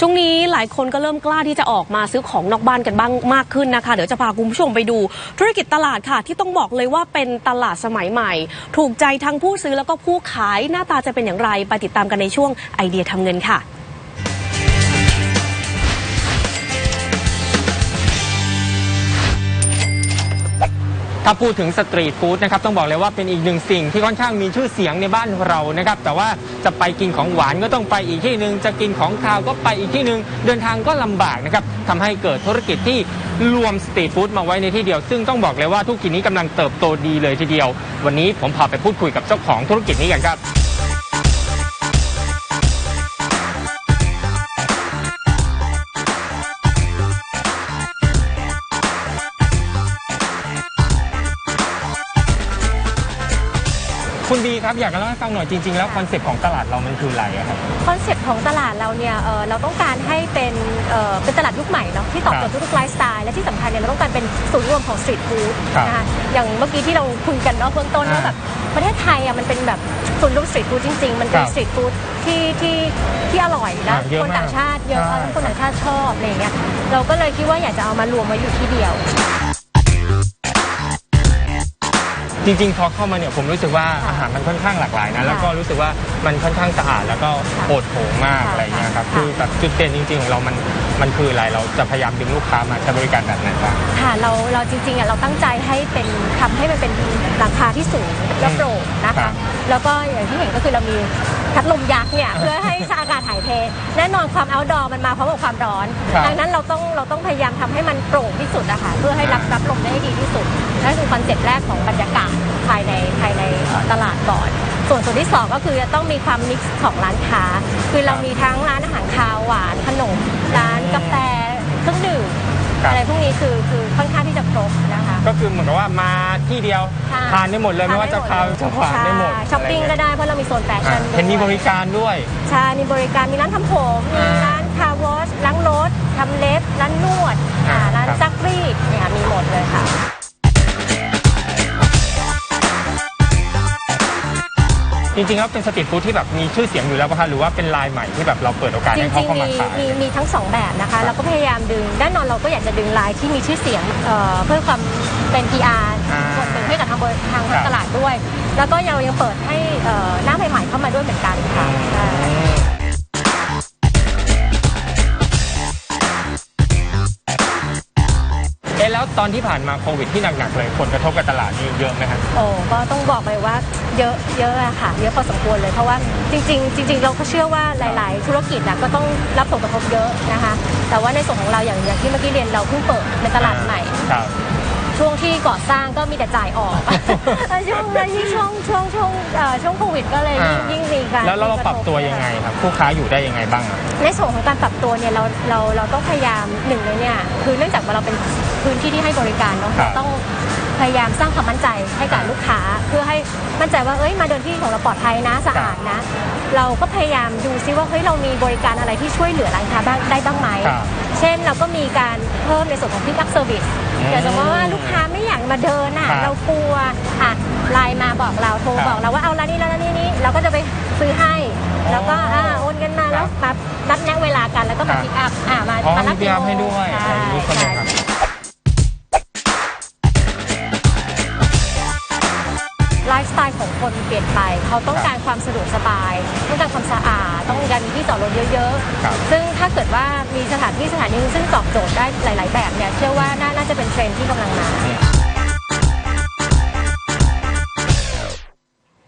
ช่วงนี้หลายคนก็เริ่มกล้าที่จะออกมาซื้อของนอกบ้านกันบ้างมากขึ้นนะคะ เดี๋ยวจะพาคุณผู้ชมไปดู ธุรกิจตลาดค่ะ ที่ต้องบอกเลยว่าเป็นตลาดสมัยใหม่ ถูกใจทั้งผู้ซื้อแล้วก็ผู้ขายหน้าตาจะเป็นอย่างไร ไปติดตามกันในช่วงไอเดียทำเงินค่ะ ถ้าพูดถึงสตรีทฟู้ดนะครับต้องบอกเลยว่าเป็นอีกหนึ่งสิ่งที่ค่อนข้างมีชื่อเสียงในบ้านเรานะครับแต่ว่าจะไปกินของหวานก็ต้องไปอีกที่หนึ่งจะกินของคาวก็ไปอีกที่หนึ่งเดินทางก็ลำบากนะครับทำให้เกิดธุรกิจที่รวมสตรีทฟู้ดมาไว้ในที่เดียว ซึ่งต้องบอกเลยว่าธุรกิจนี้กำลังเติบโตดีเลยทีเดียว วันนี้ผมพาไปพูดคุยกับเจ้าของธุรกิจนี้กันครับ คุณบีครับ อยากจะเล่าให้ฟังหน่อยจริง ๆ แล้วคอนเซ็ปต์ของตลาดเรามันคืออะไรอะครับ คอนเซ็ปต์ของตลาดเราเนี่ยเอ่อเราต้องการให้เป็นเอ่อเป็นตลาดยุคใหม่เนาะที่ตอบโจทย์ทุกๆไลฟ์สไตล์และที่สำคัญเนี่ยเราต้องการเป็นศูนย์รวมของสตรีทฟู้ดครับนะคะอย่างเมื่อกี้ที่เราคุยกันเนาะเบื้องต้นว่าอ่าแบบประเทศไทยอะมันเป็นแบบศูนย์รวมสตรีทฟู้ดจริงๆ มันเป็นครับสตรีทฟู้ดที่ที่ที่อร่อยนะอ่าเยอะคนมากต่างชาติเยอะใช่ทั้งคนต่างชาติชอบอะไรอย่างเงี้ยเราก็เลยคิดว่าอยากจะเอามารวมไว้อยู่ที่เดียว จริงๆ พอเข้ามาเนี่ยผมรู้สึกว่าค่ะอาหารมันค่อนข้างหลากหลายนะค่ะแล้วก็รู้สึกว่ามันค่อนข้างสะอาดแล้วก็ค่ะโอดโถงมากค่ะอะไรอย่างเงี้ยครับค่ะคือแบบจุดเด่นจริงๆของเรามันมันคืออะไรเราจะพยายามดึงลูกค้ามาใช้บริการแบบไหนบ้าง ค่ะเราเราจริงๆอะเราตั้งใจให้เป็นทำให้มันเป็นราคาที่สูงและโปร่งนะครัคะ บ แล้วก็อย่างที่เห็นก็คือเรามีพัดลมยักษ์เนี่ย เพื่อให้อากาศถ่ายเท แน่นอนความ outdoor มันมาพร้อมกับความร้อน ครับ ดังนั้นเราต้องเราต้องพยายามทำให้มันโปร่งที่สุดอะค่ะเพื่อให้รับรับลมได้ดีที่สุดนั่นคือคอนเซ็ปต์แรกของบรรย ตลาดก่อน ส่วนส่วนที่สองก็คือจะต้องมีความมิกซ์ของร้านค้า คือเรามีทั้งร้านอาหารคาวหวานขนมร้านกาแฟเครื่องดื่มครับ อะไรพวกนี้คือคือค่อนข้างที่จะครบนะคะ ก็คือเหมือนกับว่ามาที่เดียวค่ะทานได้หมดเลยไม่ว่าจะคาวจะหวานได้หมดใช่ช้อปปิ้งก็ได้เพราะเรามีโซนแฟอะชั่นเห็นมีบริการด้วย ใช่มีบริการมีร้านทำผมมีอ่าร้านคาร์วอชล้างรถทำเล็บร้านนวดอ่าอ่าร้านครับ ซักรีดเนี่ยมีหมดเลยค่ะ จริงๆแล้วเป็นสตรีทฟู้ดที่แบบมีชื่อเสียงอยู่แล้วป่ะคะหรือว่าเป็นลายใหม่ที่แบบเราเปิดโอกาสจให้เขาริงเข้าๆมามีขาย มีมีทั้งสองแบบนะคะเราก็พยายามดึงแน่นอนเราก็อยากจะดึงไลน์ที่มีชื่อเสียงเอ่อเพื่อความเป็น PR อ่าส่วนหนึ่งให้กับทางบริทางครับ ตลาดด้วย แล้วก็เรายังเปิดให้เอ่อหน้าใหม่ๆเข้ามาด้วยเหมือนกันค่ะใช่เอ๊ะ ตอนที่ผ่านมาโควิดที่หนักๆเลยผลกระทบกับตลาดนี่เยอะไหมครับโอ้ก็ต้องบอกเลยว่าเยอะเยอะอะค่ะเยอะพอสมควรเลยเพราะว่าจริง ๆ จริง ๆ เราก็เชื่อว่าหลาย ๆ ธุรกิจนะก็ต้องรับผลกระทบเยอะนะคะ แต่ว่าในส่วนของเราอย่างอย่างที่เมื่อกี้เรียนเราเพิ่งเปิดเป็นตลาดใหม่ครับ ช่วงที่ก่อสร้างก็มีแต่จ่ายออกช่วงนั้นยิ่งช่วงช่วงช่วงเอ่อช่วงโควิดก็เลยยิ่งอ่ายิ่ยิ่งมีการแล้วเราปรับตัวยังไงครับผู้ค้าอยู่ได้ยังไงบ้างอะ ในส่วนของการปรับตัวเนี่ยเราเราเราต้องพยายามหนึ่งเลยเนี่ยคือเนื่องจากว่าเราเป็นพื้นที่ที่ให้บริการเนาะครับเราต้องพยายามสร้างความมั่นใจให้กับลูกค้า เพื่อให้มั่นใจว่าเอ้ยมาเดินที่ของเราปลอดภัยนะสะอาดนะ เราก็พยายามดูซิว่าเฮ้ยเรามีบริการอะไรที่ช่วยเหลือร้านค้าบ้างได้บ้างไหม ครับ เช่นเราก็มีการเพิ่มในส่วนของ pick up service อืมอย่างสมมติว่าลูกค้าไม่อยากมาเดินน่ะ ครับเรากลัวอะไลน์มาบอกเราโทรครับบอกเราว่าเอาร้านนี้ร้านนี้นี้เราก็จะไปซื้อให้ อ๋อแล้วก็อ่าโอนเงินมาแล้วมานัดแนะเวลากันแล้วก็มาครับพิกอัพอ่ามาอ๋อมามีรับพิกอัพให้ด้วยใช่อ๋อรู้คนเดียวครับไล เปลี่ยนไป เขาต้องการความสะดวกสบาย ต้องการความสะอาด ต้องการมีที่จอดรถเยอะครับๆ ซึ่งถ้าเกิดว่ามีสถานที่สถานหนึงซึ่งตอบโจทย์ได้หลาย ๆ แบบเนี่ย เชื่อว่าน่าน่าจะเป็นเทรนด์ที่กำลังมา